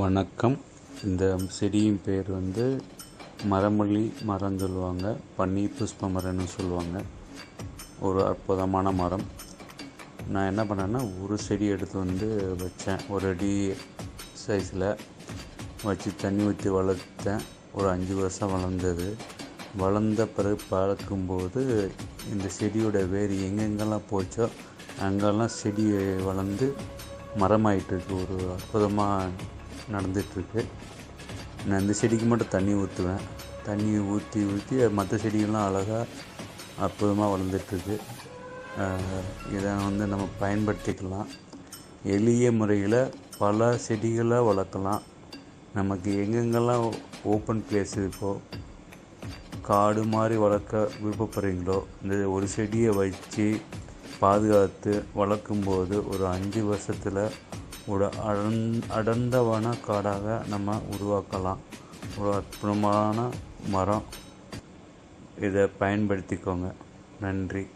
வணக்கம். இந்த செடியின் பேர் வந்து மரமல்லி மரம் சொல்லுவாங்க பன்னீர் புஷ்ப மரம்னு சொல்லுவாங்க. ஒரு அற்புதமான மரம். நான் என்ன பண்ணேன்னா ஒரு செடி எடுத்து வந்து வச்சேன். ஒரு அடி சைஸில் வச்சு தண்ணி ஊற்றி வளர்த்தேன். ஒரு அஞ்சு வருஷம் வளர்ந்தது. வளர்ந்த பிறகு பார்க்கும்போது இந்த செடியோட வேர் எங்கெங்கெல்லாம் போச்சோ அங்கெல்லாம் செடி வளர்ந்து மரமாயிட்டிருக்கு ஒரு அற்புதமாக நடந்துகிட்ருக்கு. நான் இந்த செடிக்கு மட்டும் தண்ணி ஊற்றுவேன். தண்ணி ஊற்றி ஊற்றி மற்ற செடிகள்லாம் அழகாக அற்புதமாக வளர்ந்துட்டுருக்கு இதை வந்து நம்ம பயன்படுத்திக்கலாம். எளிய முறையில் பல செடிகளை வளர்க்கலாம். நமக்கு எங்கெங்கெல்லாம் ஓப்பன் பிளேஸ் இருக்கோ காடு மாதிரி வளர்க்க விருப்பப்படுறீங்களோ இந்த ஒரு செடியை வச்சு பாதுகாத்து வளர்க்கும்போது ஒரு அஞ்சு வருஷத்தில் ஒரு அடர்ந் அடர்ந்த வன காடாக நம்ம உருவாக்கலாம். ஒரு அற்புதமான மரம். இதை பயன்படுத்திக்கோங்க. நன்றி.